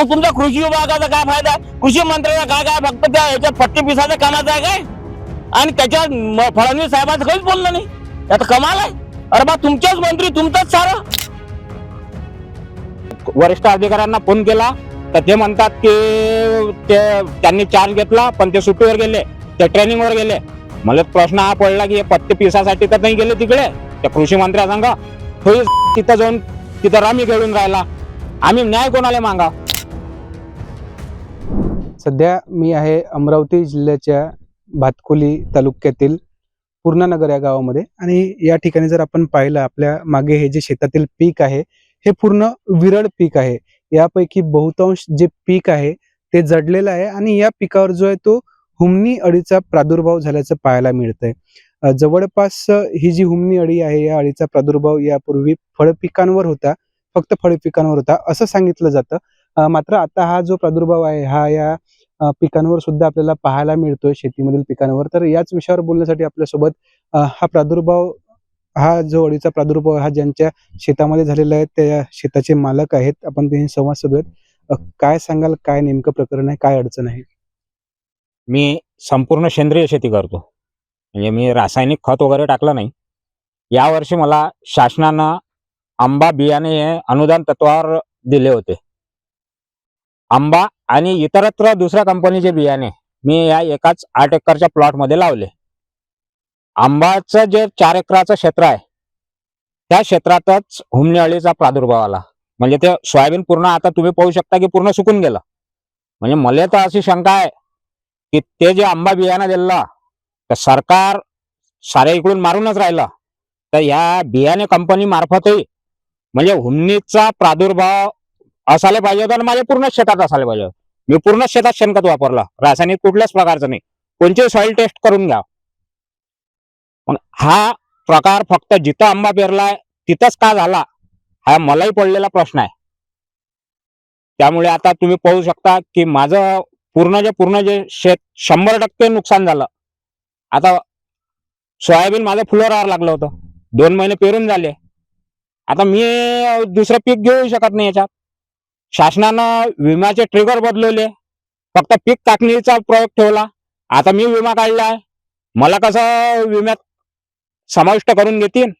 मग तुमच्या कृषी विभागाचा काय फायदा? कृषी मंत्र्याचा काय काय फक्त त्या याच्यात पट्टी पिसाच्या कामाचा आहे काय? आणि त्याच्यात फडणवीस साहेबांचं काहीच बोललं नाही. आता कमाल आहे. अरे बा तुमच्याच मंत्री तुमचंच सारं. वरिष्ठ अधिकाऱ्यांना फोन केला तर ते म्हणतात की ते त्यांनी चार्ज घेतला पण ते सुट्टीवर गेले ते ट्रेनिंगवर गेले. मला प्रश्न हा पडला की हे पत्ते पिसासाठी तर नाही गेले तिकडे? त्या कृषी मंत्र्या सांगा तिथं जाऊन तिथं रमी खेळून राहिला. आम्ही न्याय कोणाला मागा? सध्या मी आहे अमरावती जिल्ह्याच्या भातकुली तालुक्यातील पूर्णानगर या गावामध्ये. आणि या ठिकाणी जर आपण पाहिलं आपल्या मागे हे जे शेतातील पीक आहे हे पूर्ण विरळ पीक आहे. यापैकी बहुतांश जे पीक आहे ते जडलेलं आहे आणि या पिकावर जो आहे तो हुमणी अळीचा प्रादुर्भाव झाल्याचं पाहायला मिळतंय. जवळपास ही जी हुमणी अळी आहे या अळीचा प्रादुर्भाव यापूर्वी फळपिकांवर होता फक्त फळपिकांवर होता असं सांगितलं जातं. मात्र आता हा जो प्रादुर्भाव आहे हा या पिकांवर सुद्धा आपल्याला पाहायला मिळतोय शेतीमधील पिकांवर. तर याच विषयावर बोलण्यासाठी आपल्यासोबत हा प्रादुर्भाव हा जो अळीचा प्रादुर्भाव हा ज्यांच्या शेतामध्ये झालेला आहे त्या शेताचे मालक आहेत. आपण त्यांनी संवाद साधूयात. काय सांगाल? काय नेमकं प्रकरण आहे? काय अडचण आहे? मी संपूर्ण सेंद्रिय शेती करतो. म्हणजे मी रासायनिक खत वगैरे टाकलं नाही. यावर्षी मला शासनानं आंबा बियाणे हे अनुदान तत्वावर दिले होते. आंबा आणि इतरत्र दुसऱ्या कंपनीचे बियाणे मी या एकाच आठ एकरच्या प्लॉटमध्ये लावले. आंबाचं जे चार एकराचं क्षेत्र आहे त्या क्षेत्रातच हुमणी अळीचा प्रादुर्भाव आला. म्हणजे ते सोयाबीन पूर्ण आता तुम्ही पाहू शकता की पूर्ण सुकून गेलं. म्हणजे मला तर अशी शंका आहे की ते जे आंबा बियाणं दिलं तर सरकार साऱ्या इकडून मारूनच राहिलं. तर या बियाणे कंपनी मार्फतही म्हणजे हुमणीचा प्रादुर्भाव असायला पाहिजे होतं आणि माझ्या पूर्ण शेतात असायला पाहिजे मी पूर्ण शेतात शेणखत वापरलं. रासायनिक कुठल्याच प्रकारचं नाही. कोणची सॉइल टेस्ट करून घ्या. मग हा प्रकार फक्त जिथं आंबा पेरलाय तिथंच का झाला हा मलाही पडलेला प्रश्न आहे. त्यामुळे आता तुम्ही पाहू शकता की माझं पूर्ण जे पूर्ण जे शेत शंभर टक्के नुकसान झालं. आता सोयाबीन माझं फुलोरावर लागलं होतं. दोन महिने पेरून झाले. आता मी दुसरं पीक घेऊ शकत नाही याच्यात. शासनानं विम्याचे ट्रिगर बदलवले. फक्त पीक कापणीचा प्रयोग ठेवला. आता मी विमा काढलाय मला कसं विम्यात समाविष्ट करून घेतील?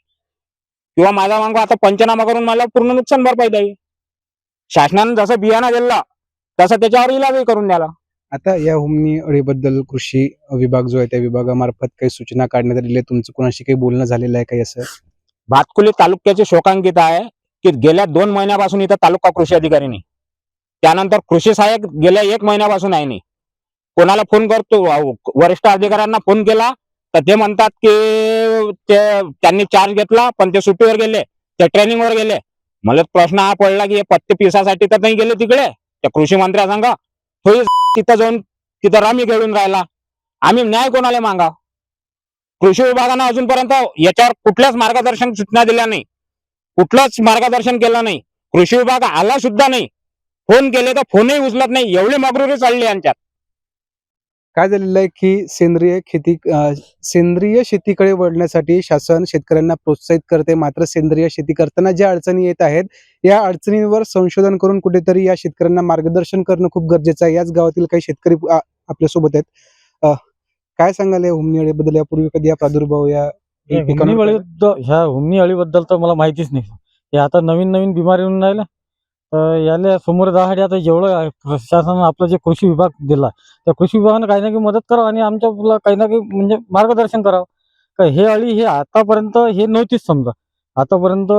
किंवा माझा मागं आता पंचनामा करून मला पूर्ण नुकसान भरपाई द्यावी? शासनानं जसं बियाणं दिलं तसं त्याच्यावर इलाजही करून द्याला आता या हुमणी अळीबद्दल कृषी विभाग जो आहे त्या विभागामार्फत काही सूचना काढण्यात आलेल्या तुमचं कोणाशी काही बोलणं झालेलं आहे काही असं भातकुली तालुक्याचे शोकांकित आहे. की गेल्या दोन महिन्यापासून इथं तालुका कृषी अधिकारी नाही. त्यानंतर कृषी सहाय्यक गेल्या एक महिन्यापासून आहे नाही. कोणाला फोन करतो? वरिष्ठ अधिकाऱ्यांना फोन केला तर ते म्हणतात की ते त्यांनी चार्ज घेतला पण ते सुट्टीवर गेले ते ट्रेनिंगवर गेले. मला प्रश्न हा पडला की हे पत्ते पिसासाठी तर नाही गेले तिकडे? त्या कृषी मंत्र्या सांगा थोडी तिथं जाऊन तिथं रमी खेळून राहिला. आम्ही न्याय कोणाला मागा कृषी विभागानं अजूनपर्यंत याच्यावर कुठल्याच मार्गदर्शन सूचना दिल्या नाही. कुठलंच मार्गदर्शन केलं नाही. कृषी विभाग आला सुद्धा नाही. फोन केले तर फोनही उचलत नाही. एवढे मगरुरी चालले यांच्यात. काय झालेलं आहे की सेंद्रिय खेती सेंद्रिय शेतीकडे वळण्यासाठी शासन शेतकऱ्यांना प्रोत्साहित करते. मात्र सेंद्रिय शेती करताना ज्या अडचणी येत आहेत या अडचणींवर संशोधन करून कुठेतरी या शेतकऱ्यांना मार्गदर्शन करणं खूप गरजेचं आहे. याच गावातील काही शेतकरी आपल्यासोबत आहेत. काय सांगाल या हुमणी यापूर्वी कधी या प्रादुर्भाव या हुमणी अळी ह्या हुमणी अळीबद्दल तर मला माहितीच नाही. हे आता नवीन नवीन बिमारी येऊन राहिल्या. तर याला समोर जाण्यासाठी आता जेवढं प्रशासनानं आपलं जे कृषी विभाग दिला त्या कृषी विभागानं काही ना काही मदत करावं आणि आमच्या काही ना काही म्हणजे मार्गदर्शन करावं. का हे अळी हे आतापर्यंत हे नव्हतीच समजा. आतापर्यंत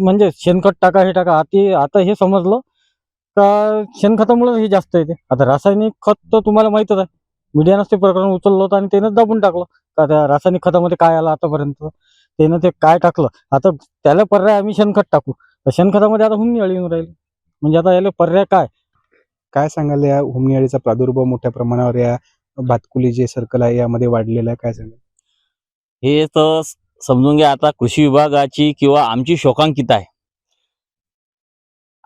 म्हणजे शेणखत टाका हे टाका आता आता हे समजलं का शेणखतामुळे हे जास्त येते. आता रासायनिक खत तर तुम्हाला माहीतच आहे. मीडियानंच ते प्रकरण उचललं होतं आणि त्यानं दाबून टाकलं. का त्या रासायनिक खतामध्ये काय आलं आतापर्यंत? त्यानं ते काय टाकलं? आता त्याला पर्याय आम्ही शेणखत टाकू. तर शेणखतामध्ये आता हुमणी अळी येऊन राहील. म्हणजे आता याला पर्याय काय? काय सांगाल या हुमणी अळीचा प्रादुर्भाव मोठ्या प्रमाणावर या भातकुली जे सर्कल आहे यामध्ये वाढलेला आहे काय सांगाल? हे तर स- समजून घ्या आता कृषी विभागाची किंवा आमची शोकांकित आहे.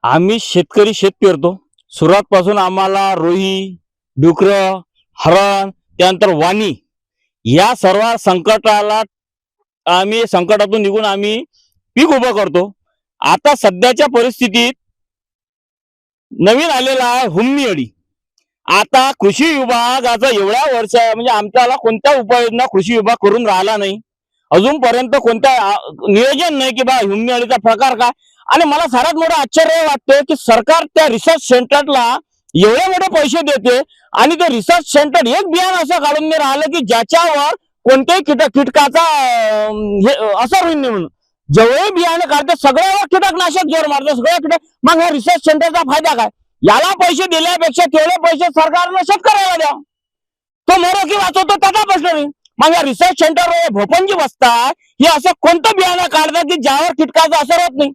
आम्ही शेतकरी शेत पेरतो. सुरुवातपासून आम्हाला रोही डुकर हरण त्यानंतर वाणी. या सर्व संकटाला आम्ही संकटातून निघून आम्ही पीक उभं करतो. आता सध्याच्या परिस्थितीत नवीन आलेला आहे हुमणी अडी आता कृषी विभागाचा एवढ्या वर्ष म्हणजे आमच्याला कोणत्या उपाययोजना कृषी विभाग करून राहिला नाही. अजूनपर्यंत कोणत्या नियोजन नाही की बा हुमणी अडीचा प्रकार काय. आणि मला सर्वात मोठं आश्चर्य वाटतं की सरकार त्या रिसर्च सेंटरला एवढे मोठे पैसे देते आणि ते रिसर्च सेंटर एक बियाणं असं काढून नाही राहिलं की ज्याच्यावर कोणत्याही कीटक कीटकाचा हे असर होईल नाही म्हणून. जेवढे बियाणं काढते सगळ्यावर कीटकनाशक जोर मारतो सगळ्या कीटक मग ह्या रिसर्च सेंटरचा फायदा काय? याला पैसे दिल्यापेक्षा तेवढे पैसे सरकारनं शेतकऱ्याला द्या. तो मरो की वाचवतो त्याचा प्रश्न नाही. मग या रिसर्च सेंटर भोपनजी बसतात हे असं कोणतं बियाणं काढतात की ज्यावर कीटकाचा असर होत नाही?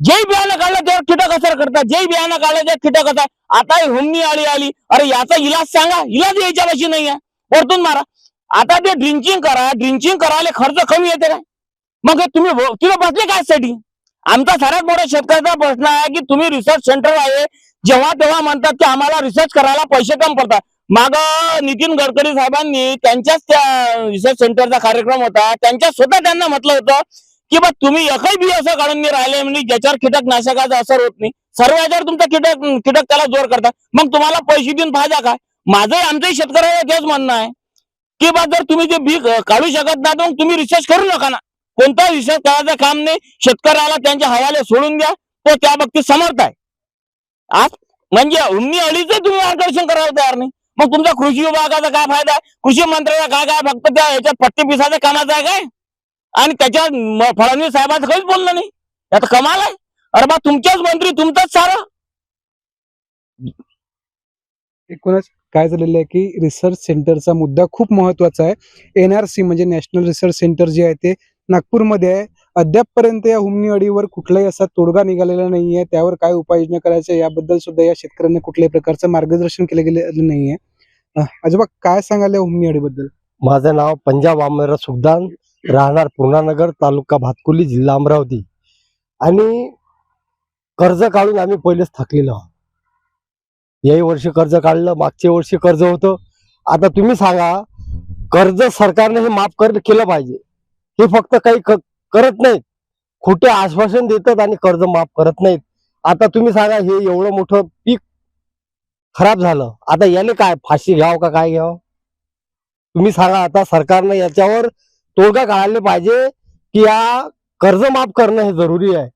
जे बियाणं काढलं त्यावर कीटक असर करतात. जे बियाणं काढलं त्यावर कीटक असर आता ही आळी आली. अरे याचा इलाज सांगा. इलाज याच्यापाशी नाही आहे वरतून मारा. आता ते ड्रिंकिंग करा. ड्रिंकिंग करायला खर्च कमी येते काय? मग तुम्ही बसले काय साठी आमचा सर्वात मोठा शेतकऱ्याचा प्रश्न आहे की तुम्ही रिसर्च सेंटर आहे. जेव्हा तेव्हा म्हणतात की आम्हाला रिसर्च करायला पैसे कम पडतात. माग नितीन गडकरी साहेबांनी त्यांच्याच त्या रिसर्च सेंटरचा कार्यक्रम होता. त्यांच्या स्वतः त्यांना म्हटलं होतं की बा तुम्ही एकही बी असं काढून नाही राहिले म्हणजे ज्याच्यावर कीटकनाशकाचा असर होत नाही सर्व याच्यावर तुमचा कीटक कीटक त्याला जोर करतात. मग तुम्हाला पैसे देऊन फायदा काय? माझं आमचंही शेतकऱ्याला तेच म्हणणं आहे. की बा जर तुम्ही जे बी काढू शकत नाही मग तुम्ही रिसर्च करू नका ना. कोणता रिसर्च करायचं काम नाही. शेतकऱ्याला त्यांच्या हवाले सोडून द्या. तो त्या बाबतीत समर्थ आहे. आज म्हणजे उन्नी अडीच तुम्ही मार्गदर्शन करायला तयार नाही. मग तुमचा कृषी विभागाचा काय फायदा आहे? कृषी मंत्र्याचा काय काय फक्त त्या याच्यात पट्टी पिसाच्या कामाचा आहे काय? आणि त्याच्यात म- फडणवीस साहेबांचं काहीच बोललं नाही. यात कमाल आहे. अरे बा तुमचेच मंत्री तुमचंच सारं. एकूणच काय झालेलं आहे की रिसर्च सेंटरचा मुद्दा खूप महत्त्वाचा आहे. एन आर सी म्हणजे नॅशनल रिसर्च सेंटर जे आहे ते नागपूरमध्ये आहे. अद्यापपर्यंत या हुमणी अडीवर कुठलाही असा तोडगा निघालेला नाही आहे. त्यावर काय उपाययोजना करायच्या याबद्दल सुद्धा या शेतकऱ्यांना कुठल्याही प्रकारचं मार्गदर्शन केलं गेलेलं नाही आहे. अजोबा काय सांगाल या हुमणी अडीबद्दल? माझं नाव पंजाब आमेरा सुखदान. राहणार पूर्णानगर तालुका भातकुली जिल्हा अमरावती. आणि कर्ज काढून आम्ही पहिलेच थकलेलो आहोत. याही वर्षी कर्ज काढलं मागच्या वर्षी कर्ज होतं. आता तुम्ही सांगा कर्ज सरकारने हे माफ कर केलं पाहिजे. हे फक्त काही करत नाहीत. खोटे आश्वासन देतात आणि कर्ज माफ करत नाहीत. आता तुम्ही सांगा हे एवढं मोठं पीक खराब झालं. आता याने काय फाशी घ्यावं का काय घ्यावं? तुम्ही सांगा आता सरकारनं याच्यावर तोडगा काढायला पाहिजे की या कर्ज माफ करणं हे जरुरी आहे.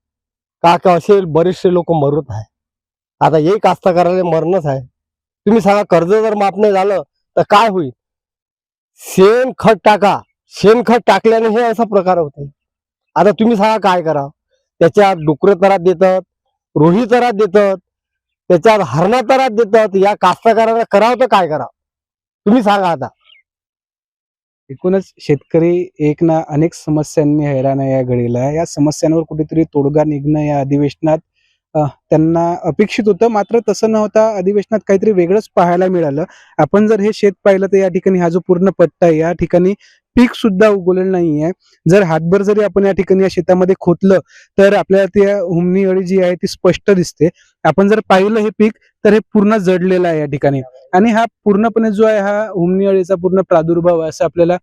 का का असे बरेचसे लोक मरत आहे आता हे करायला मरणच आहे. तुम्ही सांगा कर्ज जर माफ नाही झालं तर काय होईल? शेण खत टाका. शेणखत टाकल्याने हे असा प्रकार होते आता तुम्ही सांगा काय करा त्याच्यात डुकर तरात देतात रोही तरात देतात त्याच्यात हरणा तरात देतात. या कास्तकाराला करावं तर काय करा तुम्ही सांगा आता. एकूणच शेतकरी एक ना अनेक समस्यांनी हैराण आहे या घडीला. या समस्यांवर कुठेतरी तोडगा निघणं या अधिवेशनात त्यांना अपेक्षित होतं. मात्र तसं न होता अधिवेशनात काहीतरी वेगळंच पाहायला मिळालं. आपण जर हे शेत पाहिलं तर या ठिकाणी हा जो पूर्ण पट्टा आहे या ठिकाणी पीक सुद्धा उगवलेलं नाहीये. जर हातभर जरी आपण या ठिकाणी या शेतामध्ये खोतलं तर आपल्याला त्या हुमणी अळी जी आहे ती स्पष्ट दिसते. आपण जर पाहिलं हे पीक तर हे पूर्ण जडलेलं आहे या ठिकाणी. आणि हा पूर्णपणे जो आहे हा हुमणी अळीचा पूर्ण प्रादुर्भाव आहे असं आपल्याला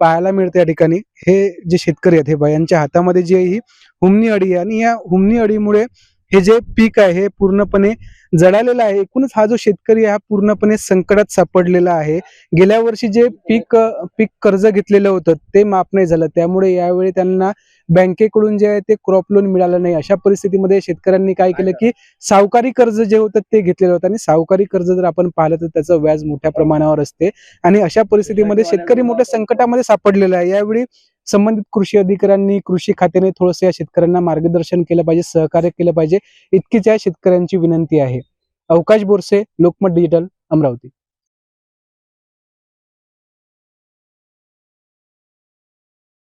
पाहायला मिळते या ठिकाणी. हे जे शेतकरी आहेत हे बा- यांच्या हातामध्ये जी आहे ही हुमणी अळी आहे. आणि या हुमणी अळीमुळे हे जे पीक आहे हे पूर्णपणे जडालेलं आहे. एकूणच हा जो शेतकरी आहे हा पूर्णपणे संकटात सापडलेला आहे. गेल्या वर्षी जे पीक पीक कर्ज घेतलेलं होतं ते माफ नाही झालं. त्यामुळे यावेळी त्यांना बँकेकडून जे आहे ते क्रॉप लोन मिळालं नाही. अशा परिस्थितीमध्ये शेतकऱ्यांनी काय केलं की सावकारी कर्ज जे होतं ते घेतलेलं होतं. आणि सावकारी कर्ज जर आपण पाहिलं तर त्याचं व्याज मोठ्या प्रमाणावर असते. आणि अशा परिस्थितीमध्ये शेतकरी मोठ्या संकटामध्ये सापडलेला आहे. यावेळी संबंधित कृषी अधिकाऱ्यांनी कृषी खात्याने थोडंसं या शेतकऱ्यांना मार्गदर्शन केलं पाहिजे सहकार्य केलं पाहिजे. इतकीच या शेतकऱ्यांची विनंती आहे. अवकाश बोरसे लोकमत डिजिटल अमरावती.